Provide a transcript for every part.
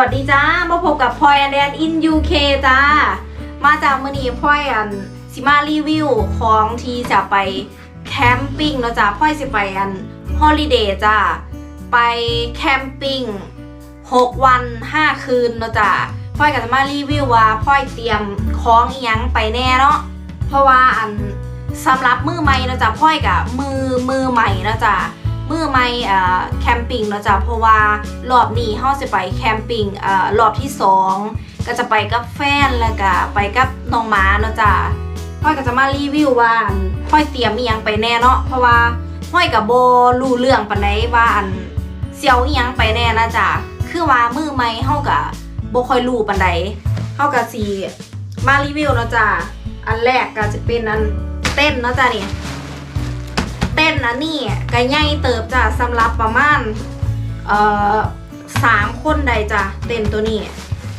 วัสดีจ้ามาพบกับพลอยแอนแอนอินยูเคจ้า มาจากมือนีพลอยอันสิมารีวิวของที่จะไปแคมปิ้งเนาะจ้าพลอยสิไปอันฮอลิเดย์จ้า ไปแคมปิ้ง6 วัน 5 คืนเนาะจ้าพลอยก็จะมารีวิวว่าพลอยเตรียมของอียังไปแน่เนาะเพราะว่าอันสำหรับมือใหม่เนาะจ้ะพ่อยกับมือมือใหม่เนาะจ้ะ มือใหม่แคมปิ้งเนาะจ้ะเพราะว่ารอบนี้เฮาสิไปแคมปิ้งรอบที่สองก็จะไปกับแฟนแล้วก็ไปกับน้องหมาเนาะจ้ะพ่อยก็จะมารีวิวว่าอันพ่อยเตรียมอีหยังไปแน่เนาะเพราะว่าพ่อยกับโบรู้เรื่องปานใดว่าอันเซียวอีหยังไปแน่นะจ้ะคือว่ามือใหม่เฮาก็บ่ค่อยรู้ปานใดเฮาก็สิมารีวิวเนาะจ้ะอันแรกก็จะเป็นอันเต้นเนาะจ้ะนี่ ต้นอันนี้ก็ใหญ่เติบจ้ะสำหรับประมาณเอ่อสามคนใดจ้ะเต้นตัวนี้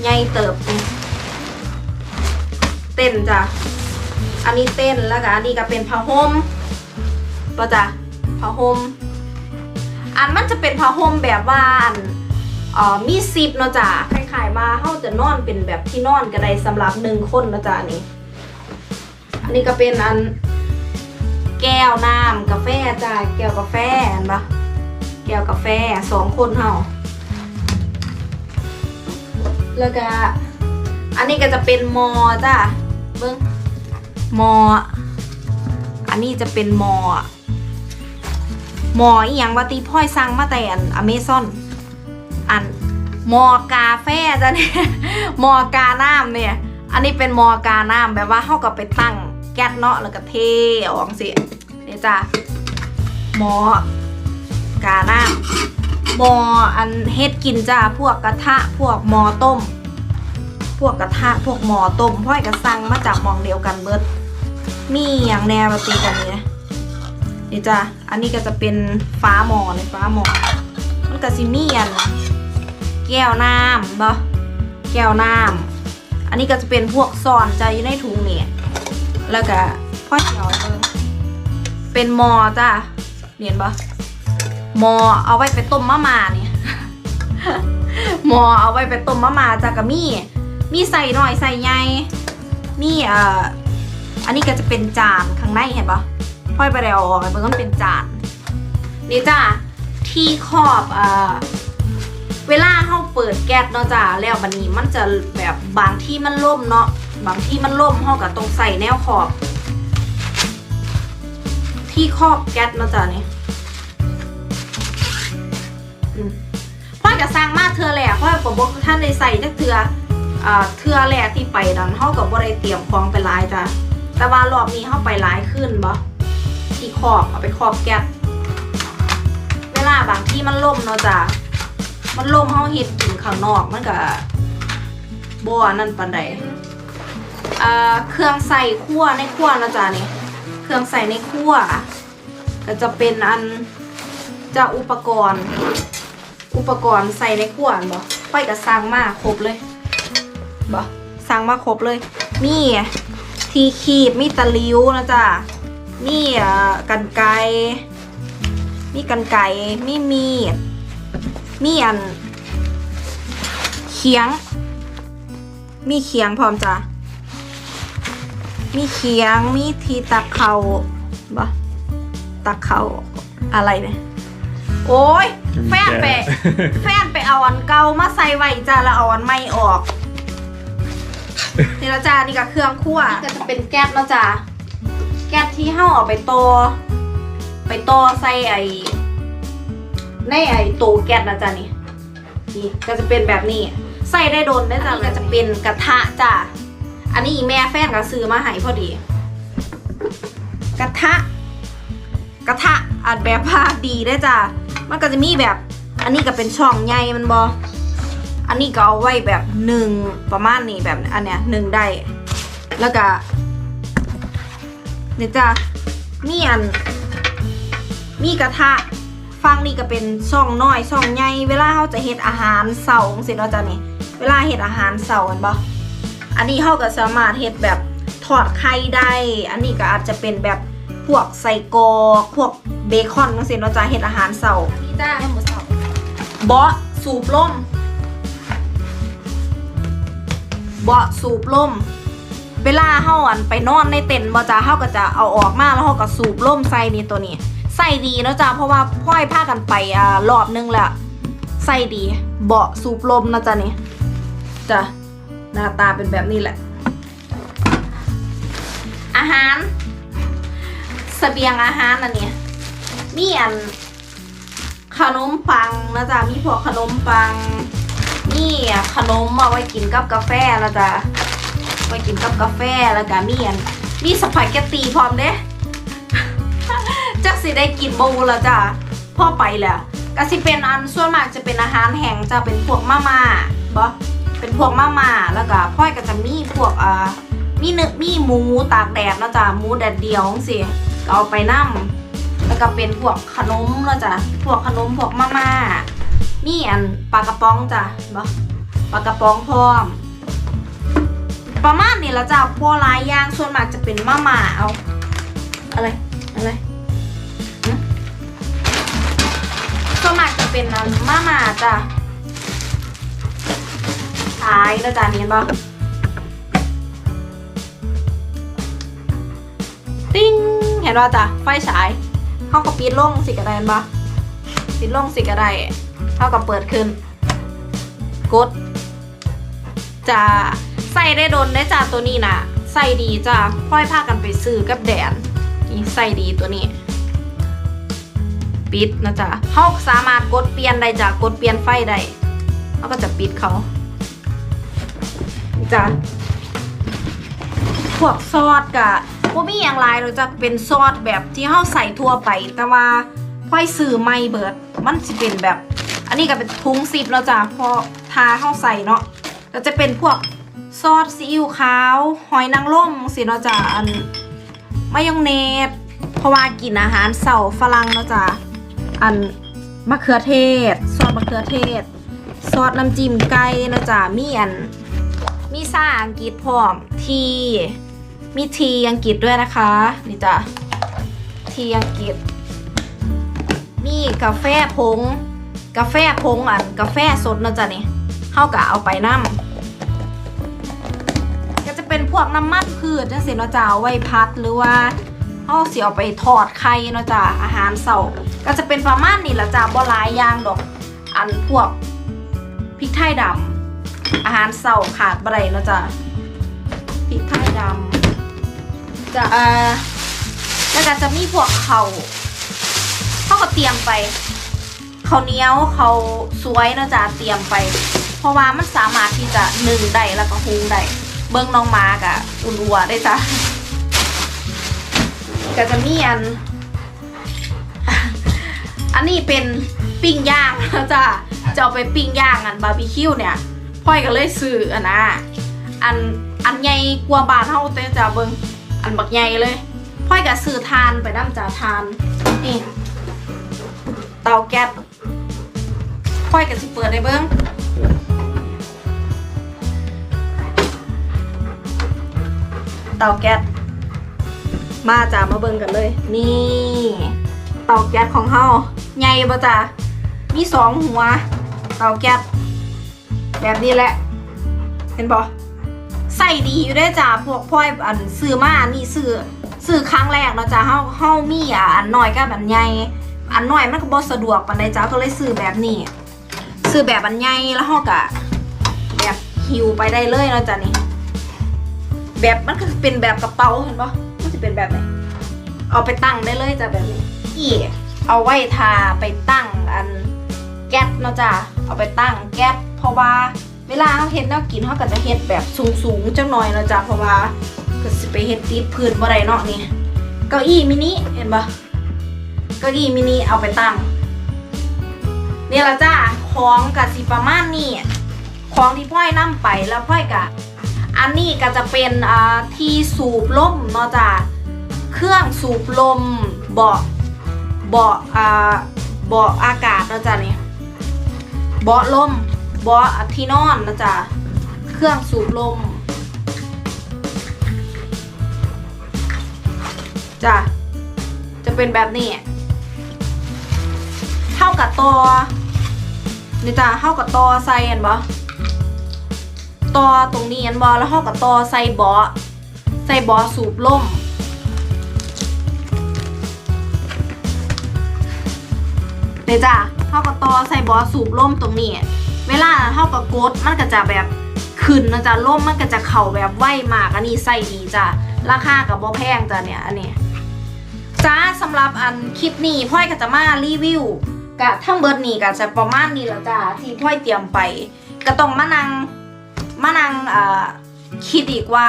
ใหญ่เติบเต้นจ้ะอันนี้เต้นแล้วก็อันนี้ก็เป็นผ้าห่มป่ะจ้ะผ้าห่มอันมันจะเป็นผ้าห่มแบบว่าอันเอ่อมีซิปเนาะจ้ะคล้ายๆว่าเฮาจะนอนเป็นแบบที่นอนก็ได้สำหรับหนึ่งคนเนาะจ้ะอันนี้ อันนี้ก็เป็นอัน แก้วน้ำกาแฟจ้าแก้วกาแฟเห็นปะแก้วกาแฟสองคนเฮาแล้วก็อันนี้ก็จะเป็นมอจ้าเบิ้งมอ อันนี้จะเป็นมอมออีหยังว่าตีพ่อยสั่งมาแต่อันอเมซอนอันมอกาแฟจ้ะเนี่ยมอกาน้ำเนี่ย อันนี้เป็นมอกาน้ำแบบว่าเขาก็ไปตั้งแก๊สเนาะแล้วก็เทออกสิ จ้ะมอกาน้ำมออันเฮ็ดกินจ้าพวกกระทะพวกหมอต้ม พวกกระทะพวกหมอต้มพ่อยก็สั่งมาจากมองเดียวกันเบิด มีอย่างแนวมาตีกันนี่นะนี่จ้ะอันนี้ก็จะเป็นฟ้าหมอเลยฟ้าหมอมันก็สิมีอันแก้วน้ำบ่แก้วน้ำอันนี้ก็จะเป็นพวกซอนจะอยู่ในถุงเนี่ยแล้วก็พ่อเขียวเบิ่ง เป็นมอจ้ะเห็นปะมอเอาไว้ไปต้มมะม่านี่หมอเอาไว้ไปต้มมะม่าจ้ะก็มีมีใส่หน่อยใส่ใหญ่มีเอ่ออันนี้ก็จะเป็นจานข้างในเห็นปะพ่อยไปได้เอาอกไปเบิ่งมันเป็นจานนี่จ้ะที่ขอบเอ่อเวลาเขาเปิดแก๊สเนาะจ้าแล้วบันนี้มันจะแบบบางที่มันล่มเนาะบางที่มันล่มเขาก็ต้องใส่แนวขอบ ที่ครอบแก๊สเนาะจ้านี่พ่อยก็สร้างมาเทือแหลกพ่อยก็บอกท่านได้ใส่จักเทืออ่าเทือแหลกที่ไปดันเขาก็บ่ได้เตรียมของไปหลายจ้ะแต่ว่ารอบนี้เขาไปหลายขึ้นบ่ที่ครอบเอาไปครอบแก๊สเวลาบางที่มันล่มเนาะจ้ะมันลมเฮาเฮ็ดกินข้างนอกมันก็บ่อันนั่นปานใดอ่าเครื่องใส่ครัวในครัวนะจ๊ะนี่ เครื่องใส่ในครัวก็จะเป็นอันจะอุปกรณ์ อุปกรณ์ใส่ในครัวอันบ่ค่อยก็สั่งมาครบเลยบ่สั่งมาครบเลย มีทีคีบมีตะลิ้วนะจ๊ะมีกันไกมีกันไกมีมีดมีอันเคียง มีเคียงพร้อมจ้ะ มีเคียง มีทีตักเขาบ่ตักเขาอะไรเนี่ย โอ้ย แฟนไป แฟนไปเอาอันเก่ามาใส่ไว้จ้าแล้วเอาอันใหม่ออก นี่ละจ้านี่ก็เครื่องคั่วนี่ก็จะเป็นแก๊สแล้วจ้าแก๊สที่เฮาเอาไปโตอไปโตอใส่ไอในไอตู้แก๊สนะจ๊ะนี่นี่ก็จะเป็นแบบนี้ ใส่ได้โดนได้จ้ะก็จะเป็นกระทะจ้ะ อันนี้อีแม่แฟนก็ซื้อมาให้พอดี กระทะ กระทะอัดแบบผ้าดีได้จ้ะมันก็จะมีแบบ อันนี้ก็เป็นช่องใหญ่มันบออันนี้ก็เอาไว้แบบหนึ่งประมาณนี้แบบอันเนี้ยหนึ่งได้ แล้วก็เนี่ยวจะมีอัน มีกระทะฟังนี่ก็เป็นช่องน้อยช่องใหญ่เวลาเขาจะเฮ็ดอาหารเสาร์เสิเนาะจ้ะนี่เวลาเฮ็ดอาหารเสาร์กันบ่ อันนี้เขาก็สามารถเฮ็ดแบบทอดไข่ได้ อันนี้ก็อาจจะเป็นแบบพวกไส้กรอกพวกเบคอนจังซี่เนาะจ้ะเฮ็ดอาหารเสาร์อันนี้จ้าให้หมูเสาร์เบาะสูบลมเบาะสูบลม เวลาเฮาอันไปนอนในเต็นท์บ่จ้าเฮาก็จะเอาออกมาแล้วเฮาก็สูบลมใส่นี่ตัวนี้ใส่ดีเนาะจ้าเพราะว่าพ่อยพากันไปอ่ารอบนึงแล้วใส่ดี เบาะสูบลมนะจ้านี่จ้ะ หน้าตาเป็นแบบนี้แหละ อาหารเสบียงอาหารอันนี้มีอันขนมปังนะจ๊ะมีพวกขนมปังมีขนมเอาไว้กินกับกาแฟนะจ๊ะไว้กินกับกาแฟแล้วก็มีอันมีสปาเกตตีพร้อมเด้จักสิได้กินบูแล้วจ้ะพ่อไปแล้วก็สิเป็นอันส่วนมากจะเป็นอาหารแห้งจะเป็นพวกมาม่าบ่ เป็นพวกมาม่าแล้วก็พ่อยก็จะมีพวกอ่ามีเนื้อมีหมูตากแดดนะจ๊ะหมูแดดเดียวสิก็เอาไปนั่มแล้วก็เป็นพวกขนมนะจ้ะพวกขนมพวกมาม่ามีอันปลากระป๋องจ้ะบ่ปลากระป๋องพร้อม ประมาณนี้ละจ้ะพวกลายย่างส่วนมากจะเป็นมาม่าเอาอะไรอะไรส่วนมากจะเป็นอันมาม่าจ้ะายแล้วจ้ะนี่เห็นบ่ติ้งเห็นว่าจ้ะไฟฉายเข้าก็ปิดล่งสิกระไดเห็นปะปิดล่งสิกระไดเขาก็เปิดขึ้น กดจะใส่ได้โดนได้จ้าตัวนี้นะใส่ดีจ้าพ่อยพากันไปซื้อกับแดนนี่ใส่ดีตัวนี้ปิดนะจ๊ะเขาสามารถกดเปลี่ยนได้จ้ะกดเปลี่ยนไฟได้เขาก็จะปิดเขา จ้ะพวกซอสกะพวกมีอย่างไรเราจะเป็นซอสแบบที่เขาใส่ทั่วไป แต่ว่าพ่อยซื้อไม่เบิด มันจะเป็นแบบ อันนี้ก็เป็นทุงซิปแล้วจ้ะพอทาเข้าใส่เนาะก็จะเป็นพวกซอสซีอิ๊วขาว หอยนางรมสิเนาะจ้ะอันมายองเนสเพราะว่ากินอาหารเสาฝรั่งเนาะจ้ะอันมะเขือเทศ ซอสมะเขือเทศ ซอสน้ำจิ้มไก่เนาะจ้ะมีอัน มีซ่าอังกฤษพร้อมทีมีทีอังกฤษด้วยนะคะ นี่จ้ะทีอังกฤษ มีกาแฟผง กาแฟผงอันกาแฟสดเนาะจ้ะนี่เข้ากะเอาไปน้ำก็จะเป็นพวกน้ำมันพืชจังสิเนาะจ้าไว้พัดหรือว่าเขาเสิเอาไปทอดไข่เนาะจ้าอาหารเสาร์ก็จะเป็นประมาณนี้ละจ้าบ่หลายอย่างดอก อันพวกพริกไทยดำ อาหารเสาร์ขาดบ่ได้เนาะจ้าพริกไทยดำจะเอ่อแล้วก็จะมีพวกเขาเขาก็เตรียมไปเขาเนียวเขาสวยเนาะจ้ะเตรียมไป เพราะว่ามันสามารถที่จะนึ่งได้แล้วก็หุงได้เบิ้งน้องมากอะอุ่นอัวได้จ้ะก็จะมีอัน อันนี้เป็นปิ้งย่างนะจ้ะจะเอาไปปิ้งย่างอันบาร์บีคิวเนี่ย พ่อยก็เลยซื้ออันนะอันอันใหญ่กว่าบานเฮาแต่จ้ะเบิ้งอันบักใหญ่เลยพ่อยก็ซื้อทานไปน้ำจ้ะทานนี่เตาแก๊สค่อยกันสิเปิดได้เบิ้งเตาแก๊สมาจ้ามาเบิ้งกันเลย นี่เตาแก๊สของเฮาใหญ่ปะจ้ามีสองหัว เตาแก๊ส แบบนี้แหละ เห็นปะใส่ดีอยู่ได้อจ้าพวกพ่อยอันซื้อมานี่ซื้อซื้อครั้งแรกเนาะจ้าเฮาเฮามีอะอันน้อยก็แบบใหญ่อันน้อยมันก็บ่สะดวกปานใดจ้าก็เลยซื้อแบบนี้ซื้อแบบอันใหญ่แล้วห่อกะแบบหิวไปได้เลยเนาะจ้ะนี่แบบมันก็เป็นแบบกระเป๋าเห็นปะมันจะเป็นแบบไหนเอาไปตั้งได้เลยจ้ะแบบนี้อีเอาไว้ทาไปตั้งอันแก๊สเนาะจ้ะ เอาไปตั้งแก๊สเพราะว่าเวลาเขาเฮ็ดแนวกินเขาก็จะเฮ็ดแบบสูงๆจังหน่อยเนาะจ้ะเพราะว่าก็สิไปเฮ็ดติดพื้นบ่ได้เนาะนี่เก้าอี้มินิเห็นปะเก้าอี้มินิเอาไปตั้งเนี่ยละจ้าของกับสิประมาณนี้ของที่พ่อยนํไปแล้วพ่อยกะอันนี้ก็จะเป็นอ่าที่สูบลมเนาะจ้าเครื่องสูบลมเบาะเบาะอ่าเบาะอากาศเนาะจ้านี่ เบาะลมเบาะที่นอนนะจ้าเครื่องสูบลมจ้าจะเป็นแบบนี้เท่ากับตัวนี่จ้าเท่ากับตัวใส่เห็นปะต่อตรงนี้อันบอแล้วเฮาก็ต่อใส่เบาะใส่เบาะสูบลมเนี่จ้ะ เฮาก็ต่อใส่บาะสูบลมตรงนี้ เวลาเฮาก็กดมันก็จะแบบขึ้นนะจ๊ะลมมันก็จะเข่าแบบไวมากอันนี้ใส่ดีจ้ะราคากับบ่แพงจ้ะเนี่ยอันนี้จ้าสำหรับอันคลิปนี้พ่อยก็จะมารีวิวกะทั้งเบิร์ดนี่ก็จะประมาณนี้แล้วจ้าที่พ่อยเตรียมไปก็ต้องมานั่งมานั่งอ่าคิดอีกว่า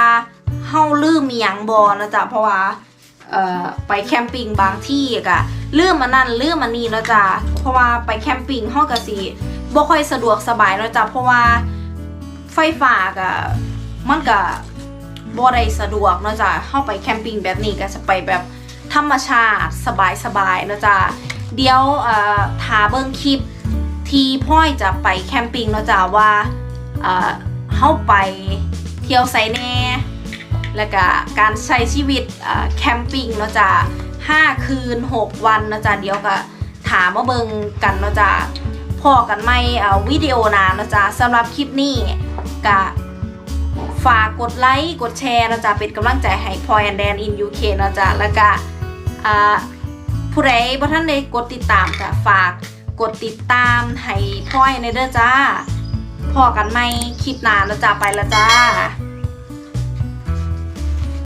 เฮาลืมมีหยังบ่นะจ๊ะเพราะว่า ไปแคมปิ้งบางที่ก็ลืมมานั่นลืมมานี่เนาะจ้ะเพราะว่าไปแคมปิ้งเฮาก็สิบ่ค่อยสะดวกสบายเนาะจ้ะเพราะว่าไฟฟ้าก็มันก็บ่ได้สะดวกเนาะจ้ะเฮาไปแคมปิ้งแบบนี้ก็จะไปแบบธรรมชาติสบายๆนะจ๊ะเดี๋ยวเอ่อทาเบิ้งคลิปที่พ่อยจะไปแคมปิ้งนะจ๊ะว่าเอ่อเฮาไปเที่ยวไซแน่ แล้วก็การใช้ชีวิตแคมปิ้งเนาะจ๊ะ5คืน 6 วันเนะจ๊ะเดี๋ยวก็ถามมาเบิงกันเนาะจ๊ะพอกันไม่วิดีโอนานะจ๊ะสำหรับคลิปนี้ก็ฝากกดไลค์กดแชร์นะจ๊ะเป็นกำลังใจให้พอยแอนแดนอินยูเคนะจ๊ะแล้วก็ผู้ใดบ่ท่านได้กดติดตามก็ฝากกดติดตามให้พอยในเด้อจ้าพอกันไหมคลิปหน้านะจ๊ะไปละจ้า